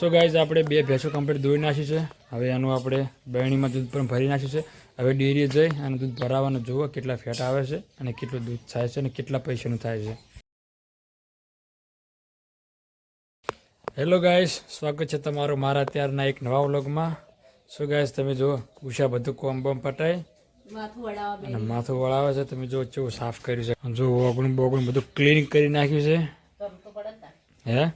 So guys આપણે બે ભેંસો કમ્પ્લીટ દોઈ નાખી છે. હવે એનું આપણે બહેણીમાં દૂધ પણ ભરી નાખ્યું છે. હવે ડેરીએ જઈ અને દૂધ ભરાવાનું જુઓ કેટલા ફેટ આવે છે અને કેટલું દૂધ થાય છે અને કેટલા પૈસાનું થાય છે. હેલો ગાઈસ સ્વાગત છે તમારું મારા ત્યારના એક નવા વ્લોગમાં. શું ગાઈસ તમે જુઓ, ઉષા બધું કોમ બોમ પટાય. અને માથું વળાવે છે તમે જો ચેવું સાફ કર્યું છે. જો ઓગણું બોગણું બધું ક્લીન કરી નાખ્યું છે. હે?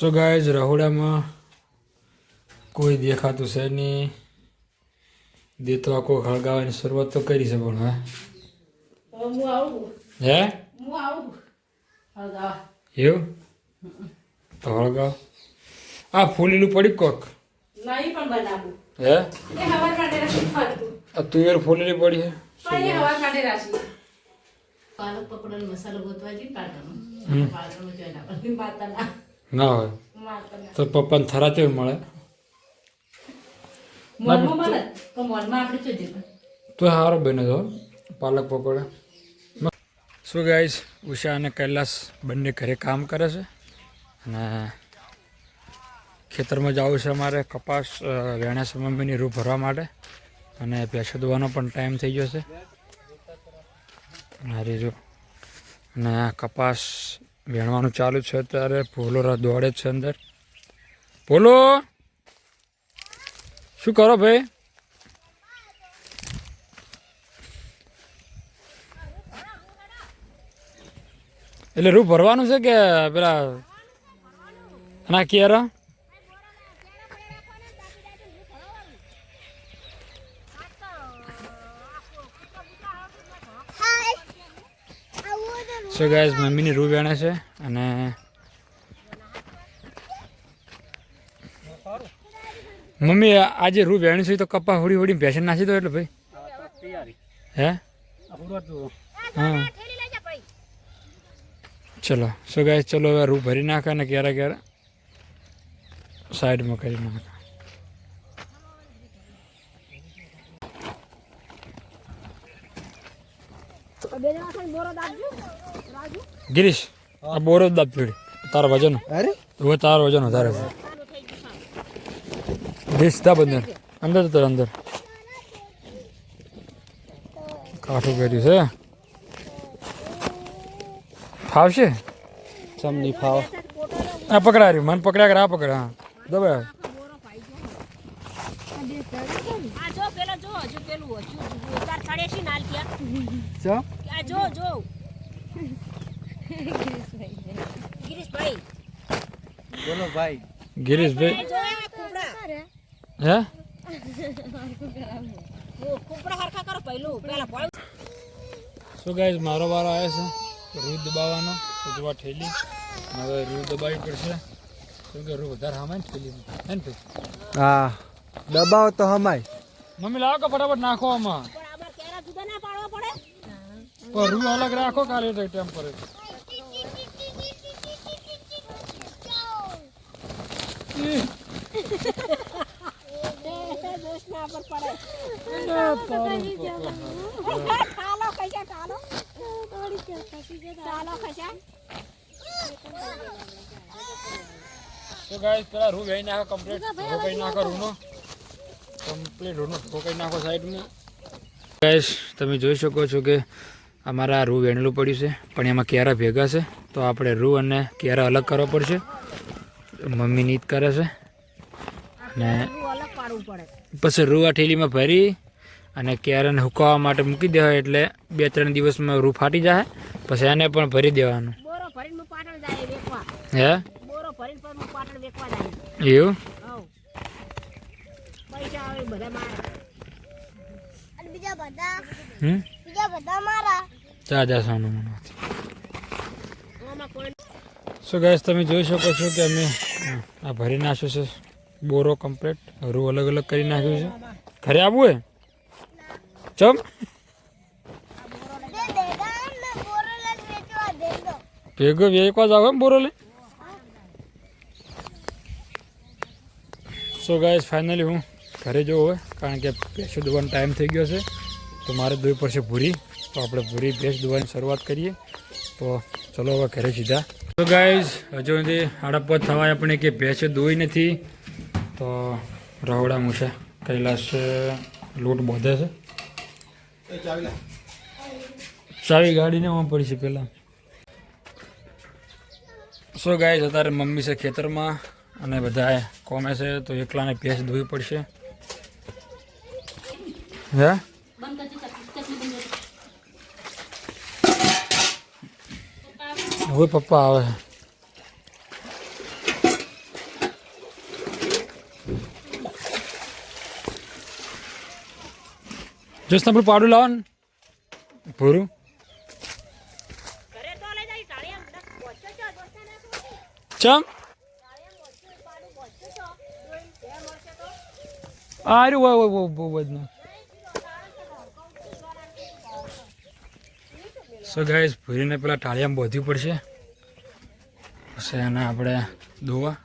સો ગાઈઝ રહોડામાં કોઈ દેખાતું છે નહીં. દેતો આખો હળગાવવાની શરૂઆત તો કરી છે પણ હે? હે એવું? તો હળગાવ. આ ફૂલેલું પડી કોક. નહીં પણ બનાવું. હે? એ હવાર માટે રાખી ફરતું આ તુવેર ફૂલેલી પડી હે પણ એ હવાર માટે રાખી પાલક પકોડાનો મસાલો ગોતવા જઈ પાટણનો હમ. પાટણમાં જોઈને આપણે ના હોય. તો પપ્પાને થરા તેવું મળે. મોલમાં મળે? તો મોલમાં આપણે શું જતા તો સારો બને તો પાલક પકોડા. શું ગાઈશ ઉષા અને કૈલાસ બંને ઘરે કામ કરે છે. અને ખેતરમાં જવું છે અમારે કપાસ વેણા સમયની રૂ ભરવા માટે. અને ભેંસો દોવાનો પણ ટાઈમ થઈ ગયો છે. મારી જો અને કપાસ વેણવાનું ચાલુ છે અત્યારે. ભોલો દોડે છે અંદર. ભોલો! શું કરો ભાઈ? એટલે રૂ ભરવાનું છે કે પેલા ના કિયારા સો ગાય મમ્મીની રૂ વેણે છે અને મમ્મી, આજે રૂ વેણી છે તો કપા હોડી હોડી ભેસન નાખી દો એટલે ભાઈ. હે? હા. ચલો. સો ગાય ચલો હવે રૂ ભરી નાખે ને ક્યારે ક્યારે સાઈડમાં કરી નાખે. ગિરીશ આ બોરો દાબ પીડી તારા વજન. અરે? હવે તારો વજન વધારે છે. ગિરીશ દાબ અંદર અંદર તો અંદર. કાઠું કર્યું છે. ફાવશે? ચમની ફાવ. આ પકડા રહ્યું મને પકડ્યા કરે આ પકડ હા. દબાય આ જો પેલો જો. ગિરીશભાઈ બોલો ભાઈ ગિરીશભાઈ હે શું ગાઈઝ મારો વારો આવ્યો છે રૂ દબાવવાનો ઉજવા ઠેલી. હવે રૂ દબાવી પડશે કેમ કે રૂ વધારે હમાય ને ઠેલીમાં હે ને હા. દબાવો તો હમાય. મમ્મી લાવો કે ફટાફટ નાખો આમાં. પણ આમાં કેરા જુદા ના પાડવા પડે? પણ રૂ અલગ રાખો કાલે ટેમ્પરે દોષ ના પર પડે ઠાલો ખસા ઠાલો ઠાલો ખસા રૂ વેઈ નાખો કમ્પ્લીટ ઢોકાઈ નાખો રૂનો. કમ્પ્લીટ રૂનો. ઢોકાઈ નાખો સાઈડમાં ગાઈઝ તમે જોઈ શકો છો કે અમારા રૂ વેણલું પડ્યું છે, પણ એમાં કેરા ભેગા છે, તો આપણે રૂ અને કેરા અલગ કરવા પડશે. મમ્મી નીત કરે છે. અને તું અલગ પાડવું પડે. પછી રૂવા ઠેલીમાં ભરી અને કેરાને હુકાવવા માટે મૂકી દેવાય એટલે બે ત્રણ દિવસમાં રૂ ફાટી જાય પછી એને પણ ભરી દેવાનું. બોરો ભરીને હું એવું? હવ પૈસા આવે બધા મારા. અને બીજા બધા? હમ? બીજા બધા મારા? જા જા સોનું સો ગેસ તમે જોઈ શકો છો કે અમે આ ભરી નાખ્યું છે. બોરો કમ્પ્લીટ હરું અલગ અલગ કરી નાખ્યું છે. ઘરે આવવું હે? ચમ. ભેગો વેચવા જાવ એમ બોરો લઈ? સો ગાઈઝ ફાઇનલી હું ઘરે જવું હવે કારણ કે ભેંસો દોવાનો ટાઈમ થઈ ગયો છે. તો મારે દોવી પડશે ભૂરી. તો આપણે ભૂરી, ભેંસ દોવાની શરૂઆત કરીએ. તો ચલો હવે ઘરે સીધા. તો ગાઈઝ હજુ સુધી આડા થવાય આપણે કે ભેંસ દોઈ નથી, તો રહોડા મૂછે કૈલાસ લોટ બોધે છે. ચાવી ગાડીને ઓમ પડી છે પહેલાં સો ગાઈઝ અત્યારે મમ્મી છે ખેતરમાં અને બધા કોમે છે તો એકલાને ભેંસ ધોવી પડશે. હે બંધ કરતી ચટણી ચટણી બંધ કરી. હવે પપ્પા આવે જોસ્ત આપણે પાડું લાવો ને ભૂરું બધા ચમ. આ રહ્યું હોય હોય બહુ બહુ જ સો ગાઈસ ભૂરીને પેલા ટાળિયામાં બોધવી પડશે. પછી એને આપણે દોવા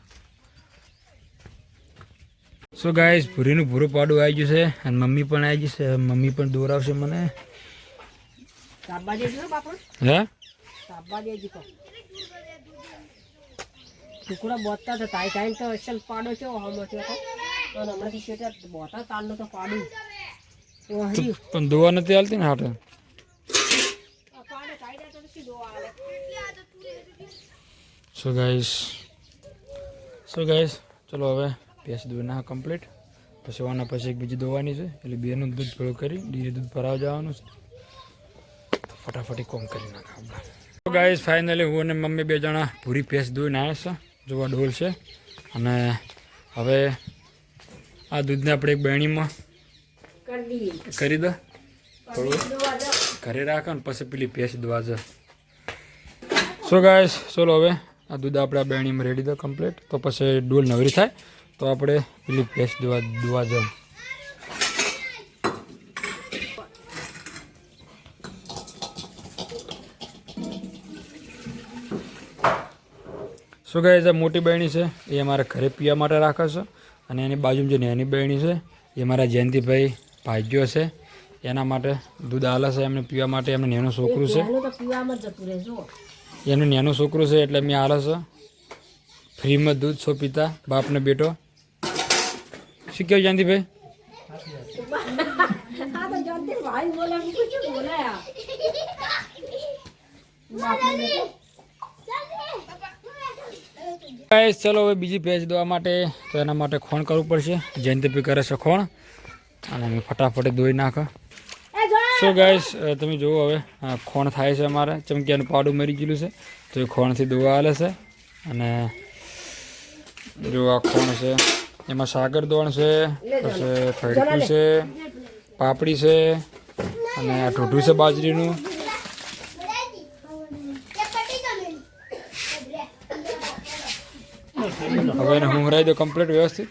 સો ગાઈસ ભૂરીનું ભૂરું પાડું આવી ગયું છે અને મમ્મી પણ આવી ગઈ છે. મમ્મી પણ દોરાવશે મને. હે? ટુકડા બોતતા તાઈ તાઈ તો અસલ પાડો છે હમણાંથી બોતા તાલનો તો પાડું. પણ દોવા નથી હાલતી ને હાટે પાડો તાઈ દે તો સીધો આવે સો ગાઈસ સો ગાઈસ ચલો હવે ભેંસ દૂધ ના કમ્પ્લીટ પછી આના પછી એક બીજી દોવાની છે. એટલે બેનું દૂધ ભેળું કરી ડેરી દૂધ ભરાવા જવાનું છે. તો ફટાફટી કોમ કરી નાખા આપણે તો ગાઈસ ફાઇનલી હું અને મમ્મી બે જણા પૂરી ભેંસ દૂધને આવ્યા છે. જોવા ડોલ છે. અને હવે આ દૂધને આપણે એક બહેણીમાં કરી દો. થોડું ઘરે રાખો ને પછી પેલી ભેંસ દોવા છે સો ગાઈસ ચલો હવે આ દૂધ આપણે આ બેણીમાં રેડી દો કમ્પ્લીટ તો પછી ડોલ નવરી થાય. તો આપણે પેલી પેસ્ટ દોવા દોવા જાઉં શું કહે છે? મોટી બહેણી છે. એ અમારે ઘરે પીવા માટે રાખે છે. અને એની બાજુમાં જે નાની બહેણી છે, એ મારા જયંતિભાઈ ભાગ્યો છે. એના માટે દૂધ આલે છે. એમને પીવા માટે એમને નાનું છોકરું છે. એનું નાનું છોકરું છે એટલે મેં છે. ફ્રીમાં દૂધ છો પીતા, બાપને બેટો શું કહ્યું જયંતિભાઈ હા તો ભાઈ બોલે બીજું શું બોલાયા બાપને બેટો ગાઈસ, ચલો હવે બીજી ભેંસ દોવા માટે, તો એના માટે ખોણ કરવું પડશે. જયંતિભાઈ કરે છે ખોણ. અને ફટાફટ દોઈ નાખો. સો ગાઈસ તમે જુઓ હવે ખોણ થાય છે અમારે. ચમકીયાનું પાડું મરી ગયેલું છે. તો એ ખોણથી દોવા હાલે છે. અને જો આ ખોણ છે, એમાં સાગર દોણ છે, પછી ફડકું છે, પાપડી છે, અને આ ઢોઢું છે બાજરીનું. હવે એને હુંરાઈ દો કમ્પ્લીટ વ્યવસ્થિત.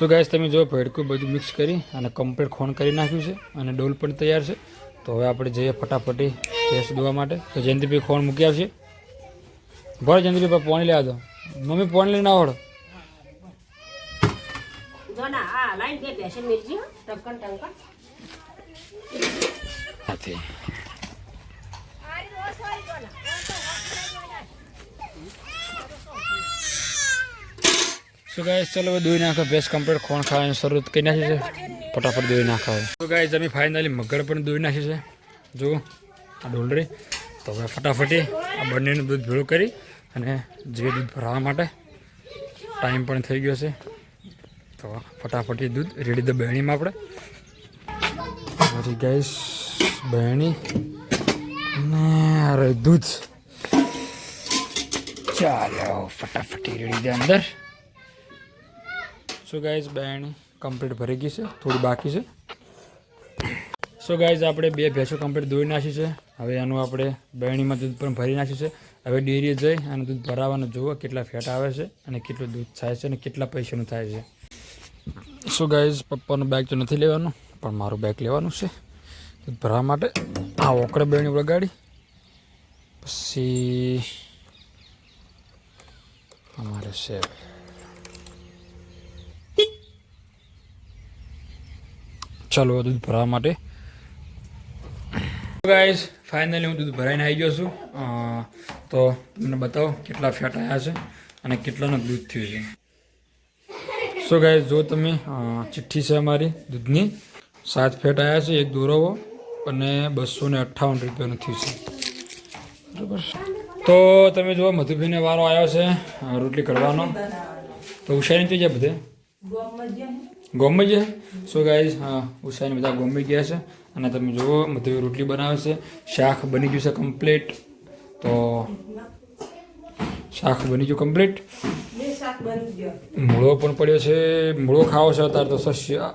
સો ગાઈસ તમે જો ભેડકું બધું મિક્સ કરી અને કમ્પ્લીટ ખોણ કરી નાખ્યું છે અને ડોલ પણ તૈયાર છે. તો હવે આપણે જઈએ ફટાફટી ભેંસ દોવા માટે. તો જયંતિભાઈ ખોણ મૂકી આવશે ભલે જયંતિભાઈ પોણી લેવા દો. મમ્મી પોણી લઈને આવડો. નથી સો ગાય ચલો દોઈ નાખો ભેંસ કમ્પ્લીટ ખોણ ખાવાની શરૂ કરી નાખી છે. ફટાફટ દોઈ નાખો સો ગાઈસ અમે ફાઇનલી મગર પણ દોઈ નાખી છે. જો, આ ડોલરી. તો હવે ફટાફટી આ બંનેનું દૂધ ભેળું કરી અને જે દૂધ ભરાવા માટે ટાઈમ પણ થઈ ગયો છે. તો ફટાફટી દૂધ રેડી દો બહેણીમાં આપણે. મારી ગેસ બહેણી ને દૂધ. ચાલો, ફટાફટી રેડી દે અંદર. સો ગાઈઝ બેન કમ્પ્લીટ ભરી ગઈ છે, થોડી બાકી છે. સો ગાઈઝ આપણે બે ભેંસો કમ્પ્લીટ દોરી નાખી છે. હવે એનું આપણે બહેણીમાં દૂધ પણ ભરી નાખ્યું છે. હવે ડેરીએ જઈ અને દૂધ ભરાવાનું જુઓ કેટલા ફેટ આવે છે અને કેટલું દૂધ થાય છે અને કેટલા પૈસાનું થાય છે. સો ગાઈઝ પપ્પાનું બેગ તો નથી લેવાનું, પણ મારું બેગ લેવાનું છે. દૂધ ભરવા માટે આ ઓકડે બેણી વગાડી. પછી અમારે છે ચાલો દૂધ ભરવા માટે. ગાઈઝ ફાઇનલી હું દૂધ ભરાઈને આવી ગયો છું. તો તમને બતાવો કેટલા ફેટ આવ્યા છે અને કેટલાનું દૂધ થયું છે. સો ગાઈઝ જો તમે ચિઠ્ઠી છે અમારી દૂધની સાત ફેટ આવ્યા છે એક દોરવો અને બસો ને અઠ્ઠાવન રૂપિયાનું થયું છે. બરાબર. તો તમે જુઓ મધુભાઈને વારો આવ્યો છે રોટલી કરવાનો. તો ઉષાની થઈ જાય બધે? ગોમમાં છે. સો ગાઈઝ હા ઉષાને બધા ગોમમાં ગયા છે. અને તમે જુઓ મધ્ય રોટલી બનાવે છે. શાક બની ગયું છે કમ્પ્લીટ તો શાક બની ગયું કમ્પ્લીટ મૂળો પણ પડ્યો છે. મૂળો ખાવો છે અત્યારે તો સસ્ય